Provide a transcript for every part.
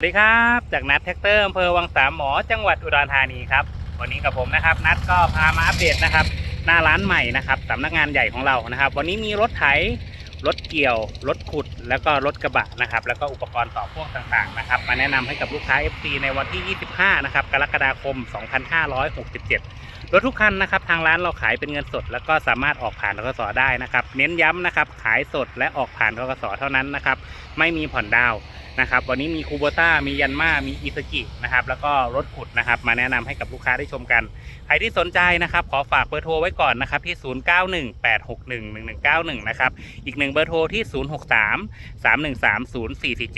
สวัสดีครับ จากนัดแท็กเตอร์อำเภอวังสามหมอจังหวัดอุดรธานีครับวันนี้กับผมนะครับ นัดก็พามาอัปเดตนะครับ หน้าร้านใหม่นะครับสำนักงานใหญ่ของเรานะครับ วันนี้มีรถไถรถเกี่ยว รถขุด แล้วก็รถกระบะนะครับ แล้วก็อุปกรณ์ต่อพ่วงต่างๆนะครับ มาแนะนำให้กับลูกค้า FC ในวันที่ 25 นะครับ กรกฎาคม 2567 รถทุกคันนะครับ ทางร้านเราขายเป็นเงินสด แล้วก็สามารถออกผ่านทกสได้นะครับ เน้นย้ำนะครับ ขายสดและออกผ่านทกสเท่านั้นนะครับ ไม่มีผ่อนดาวนะครับวันนี้มีคูโบต้ามียันมามีอิสกินะครับแล้วก็รถขุดนะครับมาแนะนำให้กับลูกค้าได้ชมกัน ใครที่สนใจนะครับขอฝากเบอร์โทรไว้ก่อนนะครับที่ 0918611191 นะครับอีกหนึ่งเบอร์โทรที่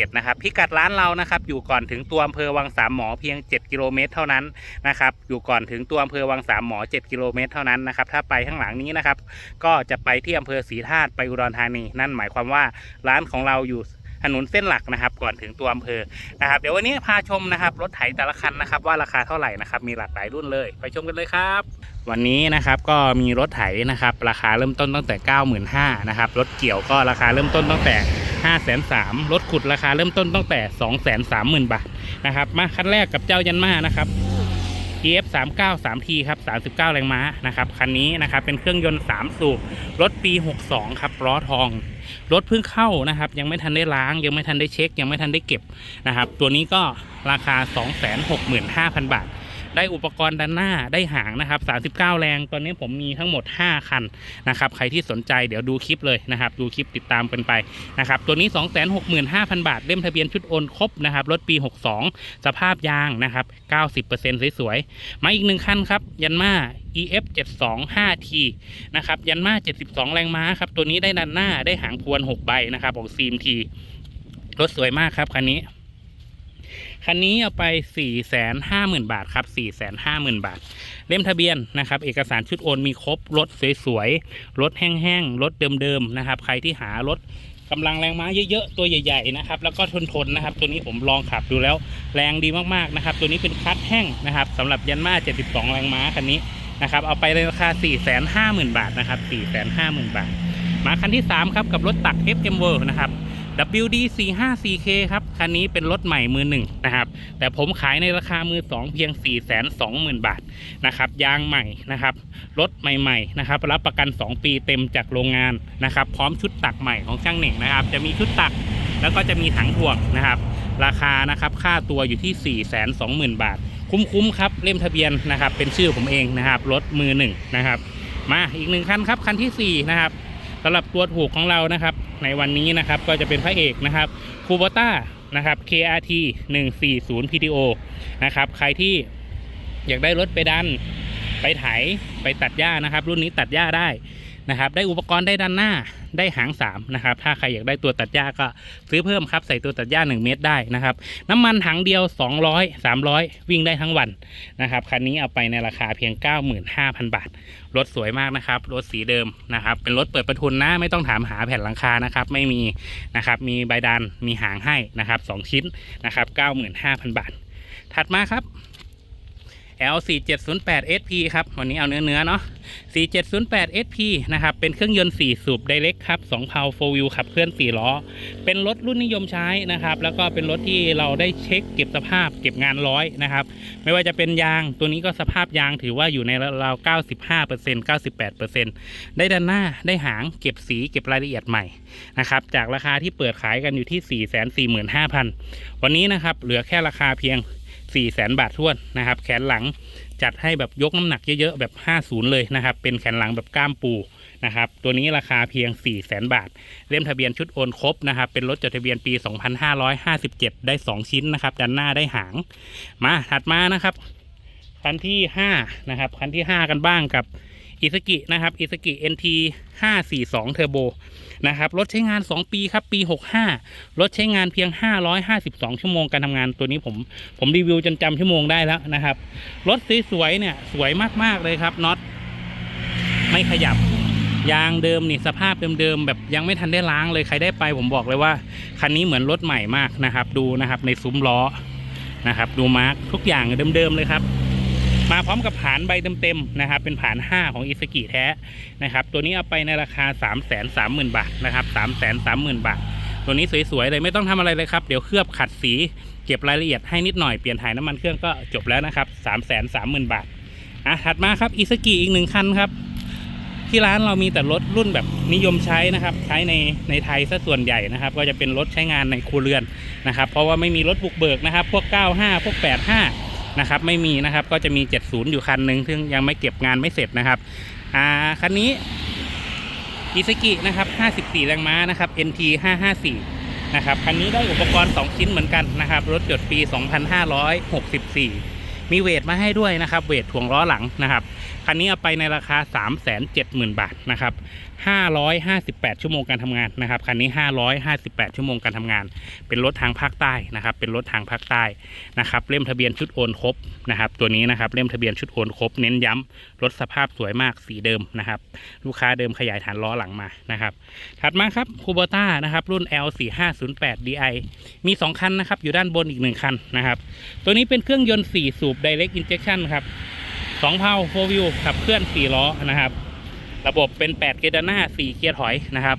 063-313-0447 นะครับพิกัดร้านเรานะครับอยู่ก่อนถึงตัวอำเภอวังสามหมอเพียง 7 กิโลเมตรเท่านั้นนะครับอยู่ก่อนถึงตัวอำเภอวังสามหมอ 7 กิโลเมตรเท่านั้นนะครับถ้าไปข้างหลังนี้นะครับก็จะไปที่อำเภอศรีธาตุไปอุดรธานี นั่นหมายความว่าร้านของเราอยู่ ถนนเส้นหลักนะครับ ก่อนถึงตัวอำเภอนะครับ เดี๋ยววันนี้พาชมนะครับ รถไถแต่ละคันนะครับ ว่าราคาเท่าไหร่นะครับมีหลากหลายรุ่นเลย ไปชมกันเลยครับ วันนี้นะครับก็มีรถไถนะครับ ราคาเริ่มต้นตั้งแต่ 95,000นะครับรถเกี่ยวก็ราคาเริ่มต้นตั้งแต่5 3 0 0 0รถขุดราคาเริ่มต้นตั้งแต่ 230,000 บาทนะครับมาคันแรกกับเจ้ายันมานะครับ TF 3 9 3 T ครับ 39 แรงม้านะครับ คันนี้นะครับเป็นเครื่องยนต์ 3 สูบ รถปี 62 ครับล้อทอง รถเพิ่งเข้านะครับ ยังไม่ทันได้ล้าง ยังไม่ทันได้เช็ค ยังไม่ทันได้เก็บนะครับ ตัวนี้ก็ราคา 265,000 บาท ได้อุปกรณ์ด้านหน้าได้หางนะครับ 39 แรง ตอนนี้ผมมีทั้งหมด 5 คันนะครับ ใครที่สนใจเดี๋ยวดูคลิปเลยนะครับ ดูคลิปติดตามกันไปนะครับ ตัวนี้ 265,000 บาท เล่มทะเบียนชุดโอนครบนะครับ รถปี 62 สภาพยางนะครับ 90%สวยๆ มาอีกหนึ่งคันครับ ยันมา EF 725 T นะครับ ยันมา 72 แรงม้าครับ ตัวนี้ได้ด้านหน้าได้หางพวน 6 ใบนะครับของ CMT รถสวยมากครับคันนี้ คันนี้เอาไป 4 5 0 0 0 0 บาทครับ 4 5 0 0 0 0 บาท เล่มทะเบียนนะครับ เอกสารชุดโอนมีครบ รถสวยๆ รถแห้งๆ รถเดิมๆ นะครับ ใครที่หารถกำลังแรงม้าเยอะๆ ตัวใหญ่ๆ นะครับ แล้วก็ทนๆ นะครับ ตัวนี้ผมลองขับดูแล้วแรงดีมากๆ นะครับ ตัวนี้เป็นคัดแห้งนะครับสำหรับยันมา72 แรงม้าคันนี้นะครับ เอาไปในราคา 450,000 บาทนะครับ 450,000 บาท มาคันที่ 3 ครับ กับรถตัก f m w o r นะครับ WD 4 5 4 K ครับ คันนี้เป็นรถใหม่มือหนึ่งนะครับ แต่ผมขายในราคามือ2เพียง 4 2 0 0 0 0 บาทนะครับ ยางใหม่นะครับ รถใหม่ๆนะครับ รับประกัน 2 ปีเต็มจากโรงงานนะครับ พร้อมชุดตักใหม่ของช่างเหน่งนะครับ จะมีชุดตักแล้วก็จะมีถังถ่วงนะครับ ราคานะครับค่าตัวอยู่ที่ 4 2 0 0 0 0 บาท คุ้มๆครับเล่มทะเบียนนะครับ เป็นชื่อผมเองนะครับ รถมือหนึ่งนะครับ มาอีกหนึ่งคันครับคันทีสี่4นะครับ สำหรับตัวถูกของเรานะครับ ในวันนี้นะครับก็จะเป็นพระเอกนะครับคูโบต้านะครับ KRT 140 PTO นะครับ ใครที่อยากได้รถไปดัน ไปไถ ไปตัดหญ้านะครับ รุ่นนี้ตัดหญ้าได้ นะครับ ได้อุปกรณ์ได้ด้านหน้าได้หาง3นะครับ ถ้าใครอยากได้ตัวตัดหญ้าก็ซื้อเพิ่มครับใส่ตัวตัดหญ้า 1 เมตรได้นะครับ น้ำมันถังเดียว 200 300 วิ่งได้ทั้งวันนะครับคันนี้เอาไปในราคาเพียง 95,000 บาท รถสวยมากนะครับรถสีเดิมนะครับ เป็นรถเปิดประทุนนะไม่ต้องถามหาแผ่นหลังคานะครับ ไม่มีนะครับมีใบดันมีหางให้นะครับ 2 ชิ้นนะครับ 95,000 บาท ถัดมาครับ L 4 7 0 8 SP ครับ วันนี้เอาเนื้อเนื้อเนาะ4 7 0 8 SP นะครับ เป็นเครื่องยนต์ 4 สูบ Direct ครับ2เพา4 wheel ขับเคลื่อน 4 ล้อ เป็นรถรุ่นนิยมใช้นะครับ แล้วก็เป็นรถที่เราได้เช็คเก็บสภาพเก็บงานร้อยนะครับ ไม่ว่าจะเป็นยางตัวนี้ก็สภาพยางถือว่าอยู่ในราว 95% 98%ได้ด้านหน้าได้หางเก็บสีเก็บรายละเอียดใหม่นะครับจากราคาที่เปิดขายกันอยู่ที่ 445,000 วันนี้นะครับเหลือแค่ราคาเพียง 4 0 0 0 0 0บาทท้วนนะครับ แขนหลังจัดให้แบบยกน้ำหนักเยอะๆแบบ 50 เลยนะครับ เป็นแขนหลังแบบก้ามปูนะครับ ตัวนี้ราคาเพียง4 0 0 0 0 0 บาท เล่มทะเบียนชุดโอนครบนะครับ เป็นรถจดทะเบียนปี 2557 ได้ 2 ชิ้นนะครับ ด้านหน้าได้หาง มาถัดมานะครับ คันที่ 5 นะครับ คันที่ 5 กันบ้างกับอิสกินะครับ อิสกิ NT 542 Turbo นะครับรถใช้งาน 2 ปีครับปี 65 รถใช้งานเพียง 552 ชั่วโมงการทำงานตัวนี้ผมผมรีวิวจนจำชั่วโมงได้แล้วนะครับ รถสวยๆเนี่ยสวยมากๆเลยครับน็อตไม่ขยับยางเดิมนี่สภาพเดิมๆแบบยังไม่ทันได้ล้างเลยใครได้ไป ผมบอกเลยว่าคันนี้เหมือนรถใหม่มากนะครับ ดูนะครับในซุ้มล้อนะครับ ดูมาร์กทุกอย่างเดิมๆเลยครับ มาพร้อมกับผานใบเต็มๆนะครับ เป็นผาน 5 ของอิสกิแท้นะครับ ตัวนี้เอาไปในราคา 3 3 0 0 0 0 บาทนะครับ 3 3 0 0 0 0 บาท ตัวนี้สวยๆเลยไม่ต้องทำอะไรเลยครับ เดี๋ยวเคลือบขัดสี เก็บรายละเอียดให้นิดหน่อยเปลี่ยนถ่ายน้ำมันเครื่องก็จบแล้วนะครับ 3 3 0 0 0 0 บาทอะถัดมาครับอีสกิอีกหนึ่งคันครับ ที่ร้านเรามีแต่รถรุ่นแบบนิยมใช้นะครับ ใช้ในในไทยซะส่วนใหญ่นะครับ ก็จะเป็นรถใช้งานในครัวเรือนนะครับ เพราะว่าไม่มีรถบุกเบิกนะครับ พวก 95 พวก 85 นะครับไม่มีนะครับก็จะมี 70 อยู่คันหนึ่งซึ่งยังไม่เก็บงานไม่เสร็จนะครับอ่าคันนี้อิสกินะครับ 54 แรงม้านะครับ NT 554 นะครับ คันนี้ได้อุปกรณ์ 2 ชิ้นเหมือนกันนะครับ รถจดปี 2564 มีเวทมาให้ด้วยนะครับ เวทถ่วงล้อหลังนะครับ คันนี้เอาไปในราคา 370,000 บาทนะครับ 558 ชั่วโมงการทำงานนะครับคันนี้ 558 ชั่วโมงการทำงาน เป็นรถทางภาคใต้นะครับ เป็นรถทางภาคใต้นะครับเล่มทะเบียนชุดโอนครบนะครับตัวนี้นะครับเล่มทะเบียนชุดโอนครบเน้นย้ำรถสภาพสวยมากสีเดิมนะครับ ลูกค้าเดิมขยายฐานล้อหลังมานะครับถัดมาครับคูโบต้านะครับรุ่น L4508 DI มี 2 คันนะครับอยู่ด้านบนอีก 1 คันนะครับตัวนี้เป็นเครื่องยนต์4สูบ Direct Injection ครับ2เพาโฟวิวขับเคลื่อน4ล้อนะครับ ระบบเป็น 8 เกียร์ด้านหน้า 4 เกียร์ถอยนะครับ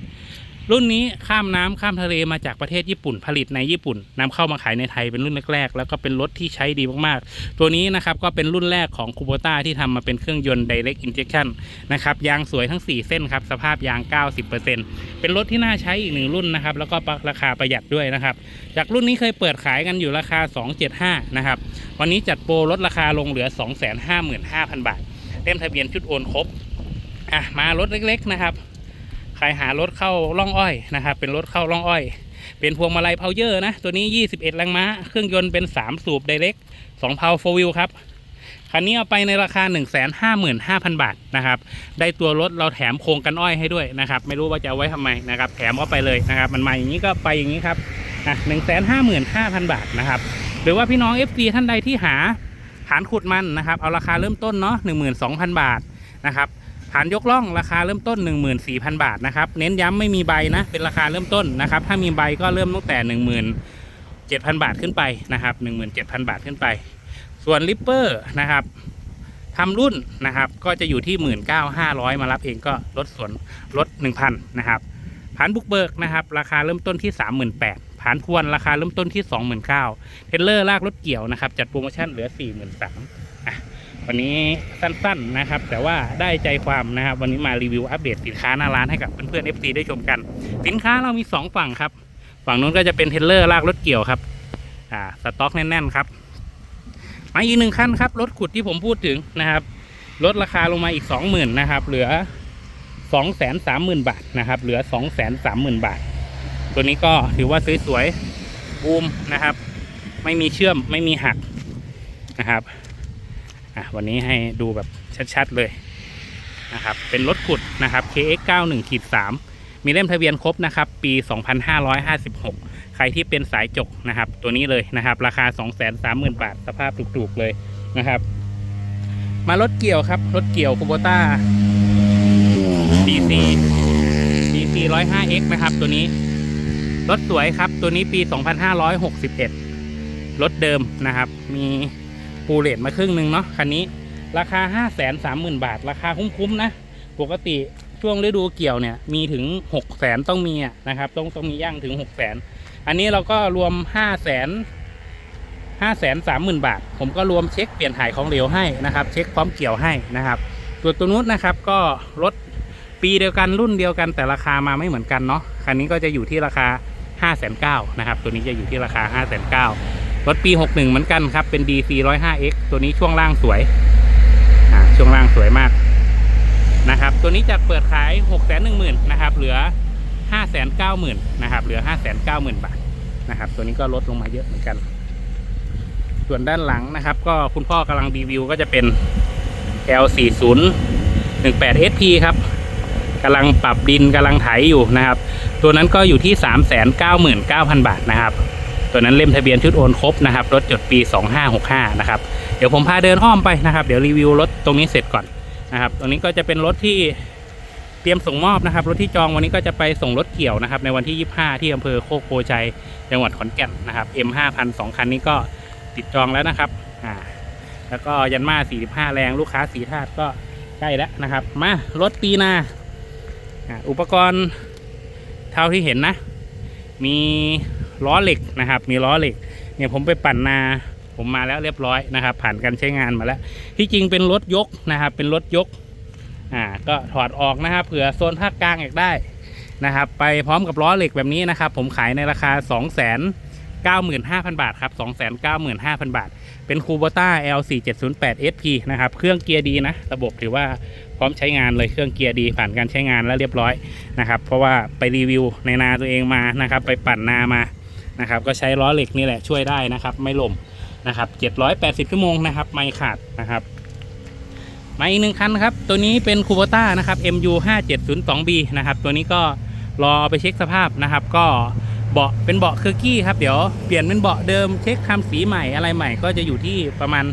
รุ่นนี้ข้ามน้ำข้ามทะเลมาจากประเทศญี่ปุ่น ผลิตในญี่ปุ่นนำเข้ามาขายในไทยเป็นรุ่นแรกๆ แล้วก็เป็นรถที่ใช้ดีมากๆ ตัวนี้นะครับก็เป็นรุ่นแรกของคูโบต้าที่ทำมาเป็นเครื่องยนต์ Direct Injection นะครับยางสวยทั้ง 4 เส้นครับสภาพยาง 90%เป็นรถที่น่าใช้อีกหนึ่งรุ่นนะครับแล้วก็ราคาประหยัดด้วยนะครับจากรุ่นนี้เคยเปิดขายกันอยู่ราคา 275นะครับวันนี้จัดโปรลดราคาลงเหลือ 255,000 บาทเต็มทะเบียนชุดโอนครบ อะมารถเล็กๆนะครับ ใครหารถเข้าล่องอ้อยนะครับ เป็นรถเข้าล่องอ้อย เป็นพวงมาลัยเพาเยอร์นะ ตัวนี้ 21 แรงม้า เครื่องยนต์เป็น 3 สูบไดเรก2เพาโฟวิลครับ คันนี้เอาไปในราคา 155,000 บาทนะครับ ได้ตัวรถเราแถมโครงกันอ้อยให้ด้วยนะครับ ไม่รู้ว่าจะเอาไว้ทำไมนะครับ แถมเข้าไปเลยนะครับ มันมาอย่างนี้ก็ไปอย่างนี้ครับอะ155,000บาทนะครับ หรือว่าพี่น้อง FG ท่านใดที่หาฐานขุดมันนะครับ เอาราคาเริ่มต้นเนาะ12,000บาทนะครับ ฐานยกล่องราคาเริ่มต้น 14,000 บาทนะครับ เน้นย้ำไม่มีใบนะ เป็นราคาเริ่มต้นนะครับ ถ้ามีใบก็เริ่มตั้งแต่ 17,000 บาทขึ้นไปนะครับ 17,000 บาทขึ้นไป ส่วนลิปเปอร์นะครับทำรุ่นนะครับ ก็จะอยู่ที่ 19,500 มารับเองก็ลดส่วนลด 1,000 นะครับผานบุกเบิกนะครับ ราคาเริ่มต้นที่ 38,000ผานพวนราคาเริ่มต้นที่ 29,000เทเลอร์ลากรถเกี่ยวนะครับ จัดโปรโมชั่นเหลือ 43,000 วันนี้สั้นๆนะครับ แต่ว่าได้ใจความนะครับ วันนี้มารีวิวอัปเดตสินค้าหน้าร้านให้กับเพื่อนๆ FC ได้ชมกัน สินค้าเรามี 2 ฝั่งครับ ฝั่งนู้นก็จะเป็นเทเลอร์ลากรถเกี่ยวครับอ่าสต็อกแน่นๆครับมาอีกหนึ่งคันครับรถขุดที่ผมพูดถึงนะครับลดราคาลงมาอีก 20,000นะครับ เหลือ 230,000 บาทนะครับ เหลือ 230,000 บาท ตัวนี้ก็ถือว่าสวยๆบูมนะครับ ไม่มีเชื่อมไม่มีหักนะครับ อะวันนี้ให้ดูแบบชัดๆเลยนะครับเป็นรถขุดนะครับ KX 91ขีด3มีเล่มทะเบียนครบนะครับ ปี 2556 ใครที่เป็นสายจกนะครับ ตัวนี้เลยนะครับ ราคา 230,000 บาท สภาพถูกๆเลยนะครับ มารถเกี่ยวครับ รถเกี่ยวคูโบต้า DC DC 105X นะครับ ตัวนี้ รถสวยครับ ตัวนี้ปี 2561 รถเดิมนะครับ มี ปูเลตมาครึ่งหนึ่งเนาะคันนี้ราคา 5 3 0 0 0 0 บาท ราคาคุ้มๆนะ ปกติช่วงฤดูเกี่ยวเนี่ยมีถึง 6 0แสนต้องมีนะครับ ต้องต้องมีย่างถึง 6 0แสนอันนี้เราก็รวม 5 0 0แสนห้าแสนสามหมื่นบาท ผมก็รวมเช็คเปลี่ยนถ่ายของเหลวให้นะครับ เช็คพร้อมเกี่ยวให้นะครับตัวตัวนู้นนะครับก็รถปีเดียวกันรุ่นเดียวกันแต่ราคามาไม่เหมือนกันเนาะคันนี้ก็จะอยู่ที่ราคา 5 9 0 0 0นะครับตัวนี้จะอยู่ที่ราคา 5 9 0 0 0 รถปี 61 เหมือนกันครับ เป็น DC 105X ตัวนี้ช่วงล่างสวย อ่า ช่วงล่างสวยมาก นะครับ ตัวนี้จะเปิดขาย 6 1 0 0 0 0นะครับ เหลือ 5 9 0 0 0 0นะครับ เหลือ 5 9 0 0 0 0 บาท นะครับ ตัวนี้ก็ลดลงมาเยอะเหมือนกัน ส่วนด้านหลังนะครับ ก็คุณพ่อกำลังรีวิวก็จะเป็น L40 18 SP ครับกำลังปรับดินกำลังไถอยู่นะครับ ตัวนั้นก็อยู่ที่ 399,000 บาทนะครับ ตัวนั้นเล่มทะเบียนชุดโอนครบนะครับรถจดปี 2565 นะครับ เดี๋ยวผมพาเดินอ้อมไปนะครับ เดี๋ยวรีวิวรถตรงนี้เสร็จก่อนนะครับตรงนี้ก็จะเป็นรถที่เตรียมส่งมอบนะครับ รถที่จองวันนี้ก็จะไปส่งรถเกี่ยวนะครับ ในวันที่ 25 ที่อำเภอโคกโพชัยจังหวัดขอนแก่นนะครับ M5000 สองคันนี้ก็ติดจองแล้วนะครับอ่าแล้วก็ยันมา 45 แรงลูกค้าสีธาตุก็ใกล้แล้วนะครับ มารถปีน่าอุปกรณ์เท่าที่เห็นนะ มี ล้อเหล็กนะครับ มีล้อเหล็ก เนี่ยผมไปปั่นนาผมมาแล้วเรียบร้อยนะครับ ผ่านการใช้งานมาแล้ว ที่จริงเป็นรถยกนะครับ เป็นรถยกอ่าก็ถอดออกนะครับเผื่อโซนภาคกลางอยากได้นะครับ ไปพร้อมกับล้อเหล็กแบบนี้นะครับ ผมขายในราคา2 9 5 0 0 0 บาทครับ295,000 บาท เป็นคูโบต้า L4708 SP นะครับ เครื่องเกียร์ดีนะ ระบบถือว่าพร้อมใช้งานเลย เครื่องเกียร์ดีผ่านการใช้งานแล้วเรียบร้อยนะครับ เพราะว่าไปรีวิวในนาตัวเองมานะครับ ไปปั่นนามา นะครับก็ใช้ล้อเหล็กนี่แหละช่วยได้นะครับ ไม่ล่มนะครับ780ชั่วโมงนะครับไม่ขาดนะครับมาอีกหนึ่งคันครับ ตัวนี้เป็นคูโบต้านะครับ MU 5702B นะครับ ตัวนี้ก็รอไปเช็คสภาพนะครับ ก็เบาะเป็นเบาะเคอร์กี้ครับ เดี๋ยวเปลี่ยนเป็นเบาะเดิมเช็คทำสีใหม่อะไรใหม่ก็จะอยู่ที่ประมาณ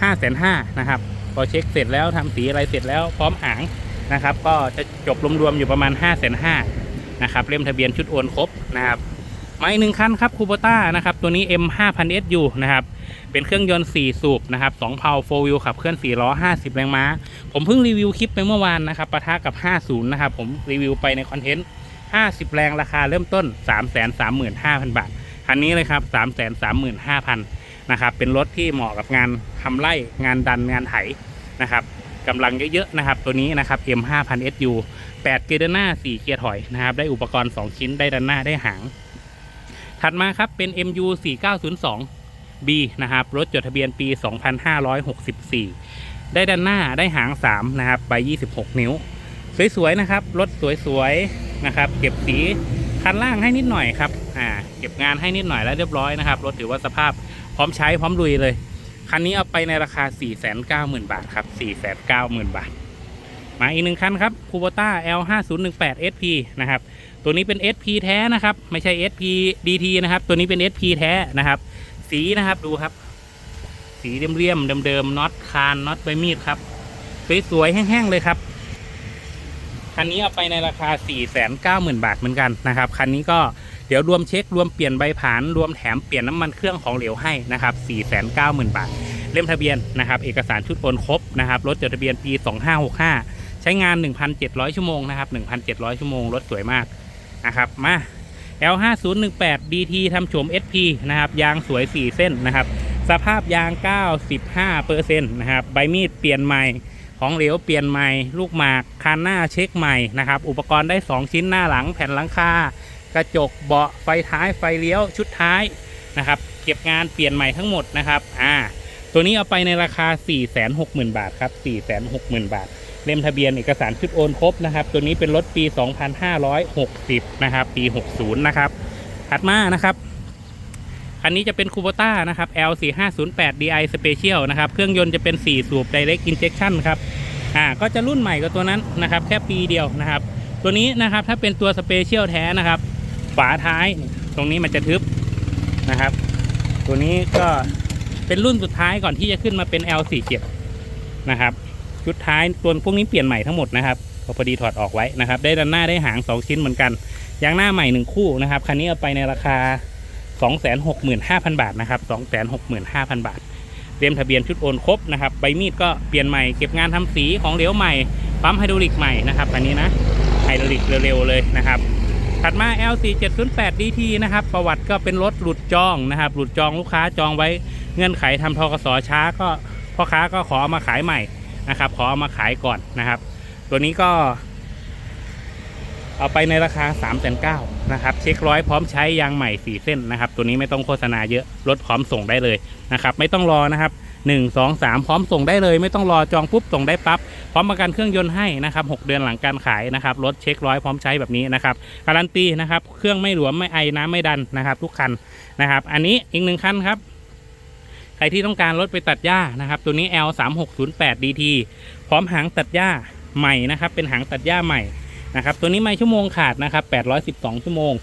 5 5 0 0 0นะครับ พอเช็คเสร็จแล้วทำสีอะไรเสร็จแล้วพร้อมหางนะครับ ก็จะจบรวมๆอยู่ประมาณ 5 5 0 0 0นะครับ เล่มทะเบียนชุดโอนครบนะครับ มาอีกหนึ่งคันครับคูโบต้านะครับตัวนี้ M 5 0 0 0 SU นะครับเป็นเครื่องยนต์ 4 สูบนะครับ2เพา4 wheel ขับเคลื่อน 4 ล้อ 50 แรงม้า ผมเพิ่งรีวิวคลิปไปเมื่อวานนะครับปะทะกับ 50 นะครับ ผมรีวิวไปในคอนเทนต์ 50 แรงราคาเริ่มต้น 335,000 บาท คันนี้เลยครับ 335,000 นะครับ เป็นรถที่เหมาะกับงานทำไร่งานดันงานไถนะครับกำลังเยอะๆนะครับ ตัวนี้นะครับ M 5 0 0 SU 8 เกียร์เดินหน้า 4 เกียร์ถอยนะครับ ได้อุปกรณ์ 2 ชิ้น ได้ดันหน้า ได้หาง ถัดมาครับเป็น MU 4902 B นะครับรถจดทะเบียนปี 2564 ได้ด้านหน้าได้หาง 3 นะครับใบ26 นิ้ว สวย ๆ นะครับ รถสวย ๆ นะครับ เก็บสีคันล่างให้นิดหน่อยครับอ่าเก็บงานให้นิดหน่อยแล้วเรียบร้อยนะครับ รถถือว่าสภาพพร้อมใช้พร้อมลุยเลย คันนี้เอาไปในราคา 490,000 บาทครับ 490,000 บาท มาอีกหนึ่งคันครับคูโบต้า L5018 SP นะครับ ตัวนี้เป็น SP แท้นะครับ ไม่ใช่ SP DT นะครับ ตัวนี้เป็น SP แท้นะครับ สีนะครับดูครับ สีเรียมๆเดิมๆน็อตคานน็อตใบมีดครับสวยๆแห้งๆเลยครับคันนี้เอาไปในราคา 490,000 บาทเหมือนกันนะครับ คันนี้ก็เดี๋ยวรวมเช็ค รวมเปลี่ยนใบผาน รวมแถมเปลี่ยนน้ำมันเครื่องของเหลวให้นะครับ490,000 บาท เล่มทะเบียนนะครับ เอกสารชุดโอนครบนะครับ รถจดทะเบียนปี 2565 ใช้งาน 1,700 ชั่วโมงนะครับ 1,700 ชั่วโมง รถสวยมาก นะครับมา L5018 DT ทำโฉม SP นะครับยางสวย 4 เส้นนะครับ สภาพยาง 95เปอร์เซ็นต์นะครับใบมีดเปลี่ยนใหม่ของเหลวเปลี่ยนใหม่ ลูกหมากคันหน้าเช็คใหม่นะครับ อุปกรณ์ได้ 2 ชิ้นหน้าหลังแผ่นหลังคากระจกเบาะไฟท้ายไฟเลี้ยวชุดท้ายนะครับ เก็บงานเปลี่ยนใหม่ทั้งหมดนะครับอ่าตัวนี้เอาไปในราคา 460,000 บาทครับ 460,000 บาท เล่มทะเบียนเอกสารชุดโอนครบนะครับ ตัวนี้เป็นรถปี 2560 นะครับ ปี 60 นะครับถัดมานะครับคันนี้จะเป็นคูโบต้านะครับ L4508 DI Special นะครับ เครื่องยนต์จะเป็น 4 สูบ Direct Injection ครับอ่าก็จะรุ่นใหม่กว่าตัวนั้นนะครับ แค่ปีเดียวนะครับ ตัวนี้นะครับถ้าเป็นตัว Special แท้นะครับ ฝาท้ายตรงนี้มันจะทึบนะครับ ตัวนี้ก็เป็นรุ่นสุดท้ายก่อนที่จะขึ้นมาเป็น L47 นะครับ ชุดท้ายตัวพวกนี้เปลี่ยนใหม่ทั้งหมดนะครับก็พอดีถอดออกไว้นะครับ ได้ด้านหน้าได้หาง 2 ชิ้นเหมือนกันยางหน้าใหม่ 1 คู่นะครับคันนี้เอาไปในราคา 265,000 บาทนะครับ265,000 บาทเตรียมทะเบียนชุดโอนครบนะครับใบมีดก็เปลี่ยนใหม่เก็บงานทำสีของเหลวใหม่ปั๊มไฮดรอลิกใหม่นะครับอันนี้นะไฮดรอลิกเร็วๆเลยนะครับถัดมา L4708 DT นะครับประวัติก็เป็นรถหลุดจองนะครับหลุดจองลูกค้าจองไว้เงื่อนไขทำทกสช้าก็พ่อค้าก็ขอเอามาขายใหม่ นะครับ ขอเอามาขายก่อนนะครับ ตัวนี้ก็ เอาไปในราคา3 9 0 0 0นะครับ เช็คร้อยพร้อมใช้ยางใหม่4เส้นนะครับ ตัวนี้ไม่ต้องโฆษณาเยอะรถพร้อมส่งได้เลยนะครับ ไม่ต้องรอนะครับ1 2 3 พร้อมส่งได้เลย ไม่ต้องรอจองปุ๊บส่งได้ปั๊บพร้อมประกันเครื่องยนต์ให้นะครับ6เดือนหลังการขายนะครับรถเช็คร้อยพร้อมใช้แบบนี้นะครับการันตีนะครับ เครื่องไม่หลวมไม่ไอน้ำไม่ดันนะครับ ทุกคันนะครับ อันนี้อีกหนึ่งคันครับ ใครที่ต้องการรถไปตัดหญ้านะครับ ตัวนี้ L 3 6 0 8 DT พร้อมหางตัดหญ้าใหม่นะครับ เป็นหางตัดหญ้าใหม่นะครับตัวนี้ไม่ชั่วโมงขาดนะครับ812 ชั่วโมง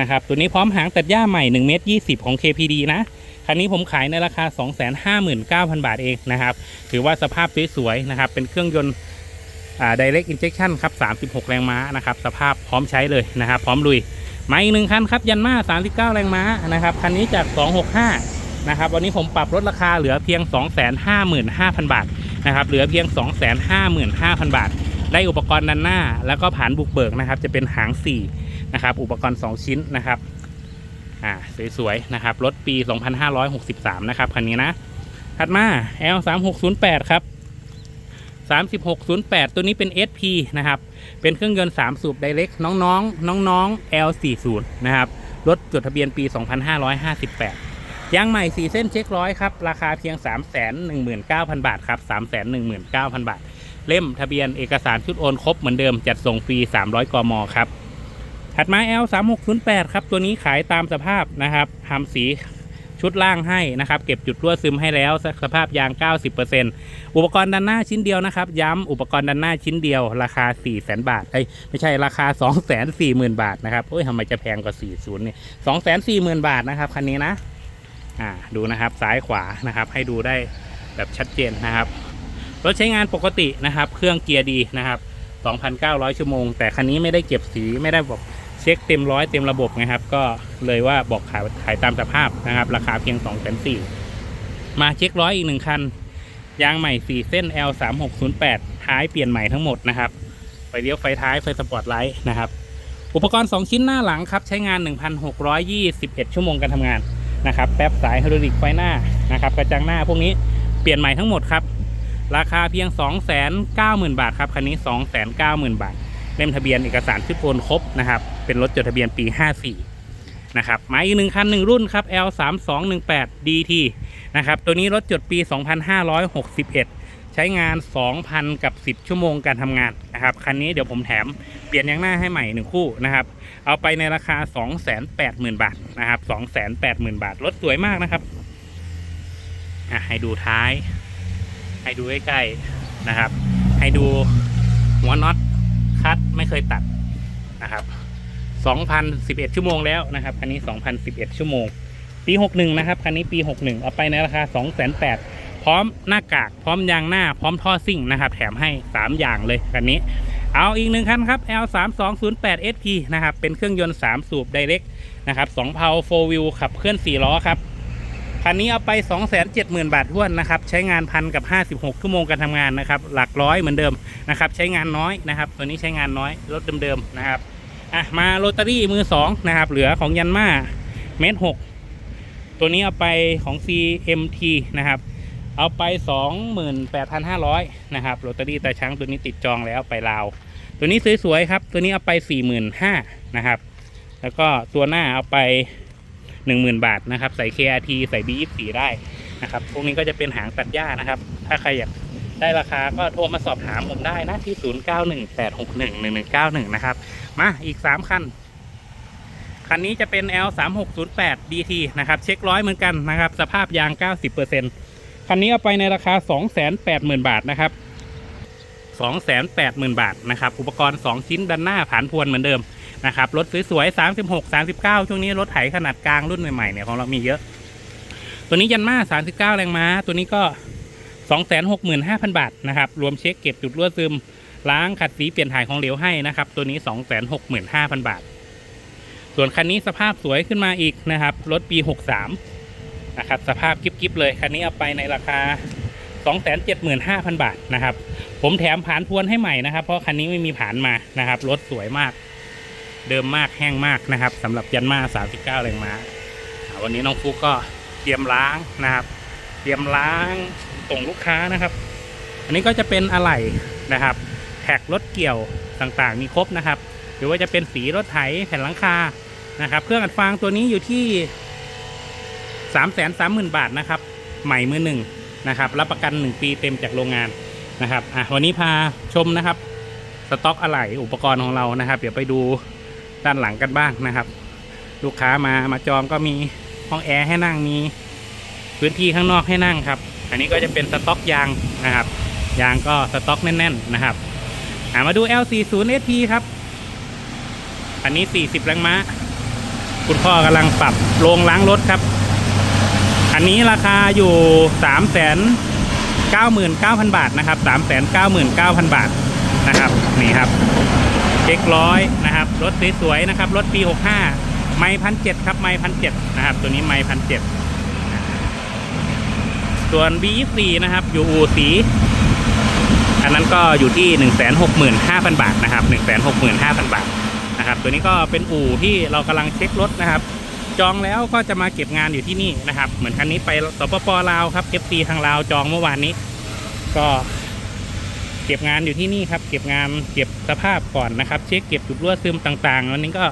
นะครับตัวนี้พร้อมหางตัดหญ้าใหม่1เมตร20 ของ KPD นะคันนี้ผมขายในราคา 259,000 บาทเองนะครับ ถือว่าสภาพสวยๆนะครับ เป็นเครื่องยนต์อ่า direct injection ครับ 36 แรงม้านะครับ สภาพพร้อมใช้เลยนะครับ พร้อมลุยมาอีกหนึ่งคันครับ ยันมา39 แรงม้านะครับ คันนี้จาก 265 นะครับวันนี้ผมปรับลดราคาเหลือเพียง 255,000 บาทนะครับเหลือเพียง 255,000 บาท ได้อุปกรณ์ด้านหน้า แล้วก็ผ่านบุกเบิกนะครับ จะเป็นหาง4นะครับอุปกรณ์ 2 ชิ้นนะครับอ่าสวยๆนะครับรถปี 2563 นะครับคันนี้นะถัดมา L 3 6 0 8 ครับ3608 ตัวนี้เป็น SP นะครับ เป็นเครื่องยนต์ 3 สูบ Direct น้องๆ น้องๆ L 4 0 นะครับ รถจดทะเบียนปี 2558 ยางใหม่4เส้นเช็คร้อยครับ ราคาเพียง 319,000 บาทครับ 319,000 บาท เล่มทะเบียนเอกสารชุดโอนครบเหมือนเดิมจัดส่งฟรี 300 กมครับถัดมา L 3 6 0 8ครับ ตัวนี้ขายตามสภาพนะครับทำสีชุดล่างให้นะครับ เก็บจุดรั่วซึมให้แล้วสภาพยาง 90%อุปกรณ์ด้านหน้าชิ้นเดียวนะครับ ย้ำอุปกรณ์ด้านหน้าชิ้นเดียว ราคา 4 0 0 0 0 0 บาท เอ้ย ไม่ใช่ราคา 2 4 0 0 0 0 บาทนะครับโอ้ยทำไมจะแพงกว่า 40เนี่ย2 4 0 0 0 0 บาทนะครับ คันนี้นะ อ่าดูนะครับซ้ายขวานะครับ ให้ดูได้แบบชัดเจนนะครับรถใช้งานปกตินะครับ เครื่องเกียร์ดีนะครับ 2,900 ชั่วโมง แต่คันนี้ไม่ได้เก็บสีไม่ได้บอกเช็คเต็มร้อยเต็มระบบนะครับ ก็เลยว่าบอกขายขายตามสภาพนะครับ ราคาเพียง 2 4 0 0 0มาเช็คร้อยอีกหนึ่งคัน ยางใหม่ 4 เส้น L 3 6 0 8 ท้ายเปลี่ยนใหม่ทั้งหมดนะครับไฟเลี้ยวไฟท้ายไฟสปอร์ตไลท์นะครับ อุปกรณ์ 2 ชิ้นหน้าหลังครับ ใช้งาน 1,621 ชั่วโมงการทำงาน นะครับแป๊บสายไฮดรอลิกไฟหน้านะครับกระจังหน้าพวกนี้เปลี่ยนใหม่ทั้งหมดครับ ราคาเพียง 290,000 บาทครับคันนี้ 290,000 บาท เล่มทะเบียนเอกสารชื่อโอนครบนะครับเป็นรถจดทะเบียนปี 54 นะครับมาอีกหนึ่งคันหนึ่งรุ่นครับ L 3 2 1 8 DT นะครับตัวนี้รถจดปี 2561 ใช้งาน 2,000 กับ 10 ชั่วโมงการทำงานนะครับ คันนี้เดี๋ยวผมแถมเปลี่ยนยางหน้าให้ใหม่หนึ่งคู่นะครับ เอาไปในราคา 280,000 บาทนะครับ 280,000 บาท รถสวยมากนะครับ อะให้ดูท้าย ให้ดูใกล้ๆนะครับ ให้ดูหัวน็อตคัดไม่เคยตัดนะครับ 2,011 ชั่วโมงแล้วนะครับ คันนี้ 2,011 ชั่วโมง ปี 61 นะครับ คันนี้ปี 61 เอาไปในราคา 2,800 พร้อมหน้ากากพร้อมยางหน้าพร้อมท่อซิ่งนะครับ แถมให้ 3 อย่างเลยคันนี้ เอาอีกหนึ่งคันครับ L 3 2 0 8 SP นะครับ เป็นเครื่องยนต์ 3 สูบ Direct นะครับ2เพา4 wheel ขับเคลื่อน 4 ล้อครับคันนี้เอาไป 270,000 บาทท้วนนะครับ ใช้งานพันกับ 56 ชั่วโมงการทำงานนะครับ หลักร้อยเหมือนเดิมนะครับ ใช้งานน้อยนะครับ ตัวนี้ใช้งานน้อยรถเดิมๆนะครับอะมาโรตารี่มือ 2 นะครับ เหลือของยันมาเมตรหกตัวนี้เอาไปของ CMT นะครับ เอาไป 28,500นะครับโรตารี่ตาช้างตัวนี้ติดจองแล้วไปลาว ตัวนี้สวยๆครับ ตัวนี้เอาไป 45,000นะครับ แล้วก็ตัวหน้าเอาไป 10,000 บาทนะครับ ใส่ KRT ใส่ B24 ได้นะครับพวกนี้ก็จะเป็นหางตัดหญ้านะครับ ถ้าใครอยากได้ราคาก็โทรมาสอบถามผมได้นะที่ 0918611191 นะครับ มาอีก 3 คัน คันนี้จะเป็น L 3 6 0 8 DT นะครับ เช็คร้อยเหมือนกันนะครับ สภาพยาง 90% คันนี้เอาไปในราคา 280,000 บาทนะครับ 280,000 บาทนะครับ อุปกรณ์ 2 ชิ้นด้านหน้าผ่านพวนเหมือนเดิมนะครับ รถสวยๆ 36 39 ช่วงนี้รถไถขนาดกลางรุ่นใหม่ๆเนี่ยของเรามีเยอะ ตัวนี้ยันมา 39 แรงม้า ตัวนี้ก็ 265,000 บาทนะครับ รวมเช็คเก็บจุดรั่วซึม ล้างขัดสีเปลี่ยนถ่ายของเหลวให้นะครับ ตัวนี้ 265,000 บาท ส่วนคันนี้สภาพสวยขึ้นมาอีกนะครับ รถปี 63 นะครับสภาพกิ๊บๆเลยคันนี้เอาไปในราคา 275,000 บาทนะครับ ผมแถมผานพวนให้ใหม่นะครับ เพราะคันนี้ไม่มีผานมานะครับรถสวยมาก เดิมมากแห้งมากนะครับสำหรับยันมา 39 แรงม้าอ่าวันนี้น้องฟุกก็เตรียมล้างนะครับ เตรียมล้างส่งลูกค้านะครับ อันนี้ก็จะเป็นอะไหล่นะครับ แท็กรถเกี่ยวต่างๆ มีครบนะครับ หรือว่าจะเป็นสีรถไถแผ่นหลังคานะครับ เครื่องอัดฟางตัวนี้อยู่ที่ 3 3 0 0 0 0 บาทนะครับ ใหม่มือหนึ่งนะครับรับประกัน 1 ปีเต็มจากโรงงานนะครับอะวันนี้พาชมนะครับ สต็อกอะไหล่อุปกรณ์ของเรานะครับ เดี๋ยวไปดูด้านหลังกันบ้างนะครับ ลูกค้ามามาจองก็มีห้องแอร์ให้นั่งมีพื้นที่ข้างนอกให้นั่งครับ อันนี้ก็จะเป็นสต็อกยางนะครับ ยางก็สต็อกแน่น ๆนะครับอะมาดู L40 SP ครับ อันนี้ 40 แรงม้า คุณพ่อกำลังปรับโรงล้างรถครับ นนี้ราคาอยู่3 9 9 0 0 0 บาทนะครับ 3 9 9 0 0 0 บาทนะครับนี่ครับเช็คร้อยนะครับรถสวยๆนะครับรถปี 65 ไม่พันเครับไม่พันเนะครับ ตัวนี้ไม่พันเส่วน B24 นะครับ อยู่อูสีอันนั้นก็อยู่ที่ 165,000 บาทนะครับ 165,000 บาทนะครับ ตัวนี้ก็เป็นอู่ที่เรากำลังเช็ครถนะครับ จองแล้วก็จะมาเก็บงานอยู่ที่นี่นะครับ เหมือนคันนี้ไปสปปลาวครับ FC ทางลาวจองเมื่อวานนี้ ก็เก็บงานอยู่ที่นี่ครับ เก็บงานเก็บสภาพก่อนนะครับ เช็คเก็บจุดรั่วซึมต่างๆวันนี้ก็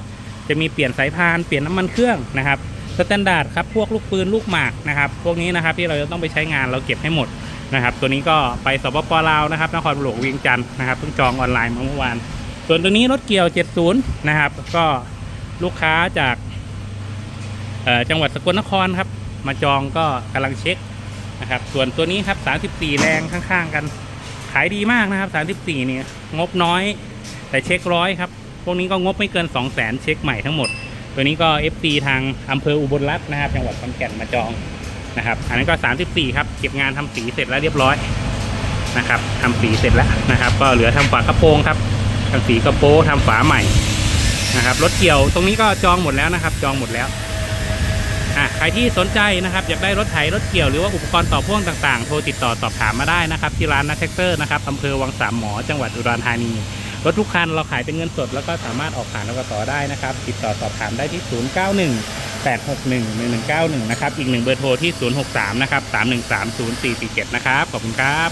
จะมีเปลี่ยนสายพานเปลี่ยนน้ำมันเครื่องนะครับสแตนดาร์ดครับพวกลูกปืนลูกหมากนะครับพวกนี้นะครับที่เราจะต้องไปใช้งานเราเก็บให้หมดนะครับ ตัวนี้ก็ไปสปปลาวนะครับนครหลวงเวียงจันทร์นะครับเพิ่งจองออนไลน์เมื่อวาน ส่วนตัวนี้รถเกี่ยว 70 นะครับ ก็ลูกค้าจาก จังหวัดสกลนครครับ มาจองก็กำลังเช็คนะครับส่วนตัวนี้ครับ 34 แรงข้างๆกัน ขายดีมากนะครับ 34 เนี่ยงบน้อย แต่เช็คร้อยครับ พวกนี้ก็งบไม่เกิน 2 0 0 0 0 0เช็คใหม่ทั้งหมด ตัวนี้ก็ FC ทางอำเภออุบลรัตน์นะครับ จังหวัดขอนแก่นมาจองนะครับ อันนั้นก็ 34 ครับ เก็บงานทำสีเสร็จแล้วเรียบร้อยนะครับทำสีเสร็จแล้วนะครับ ก็เหลือทำฝากระโปรงครับทำสีกระโปรงทำฝาใหม่นะครับรถเกี่ยวตรงนี้ก็จองหมดแล้วนะครับ จองหมดแล้ว ใครที่สนใจนะครับอยากได้รถไถรถเกี่ยวหรือว่าอุปกรณ์ต่อพ่วงต่างๆ โทรติดต่อสอบถามมาได้นะครับที่ร้านนัทแท็กเตอร์นะครับอำเภอวังสามหมอจังหวัดอุดรธานี รถทุกคันเราขายเป็นเงินสด แล้วก็สามารถออกผ่านรกตได้นะครับ ติดต่อสอบถามได้ที่ 091 861 1191 นะครับ อีกหนึ่งเบอร์โทรที่ 063 นะครับ 313 0447 นะครับ ขอบคุณครับ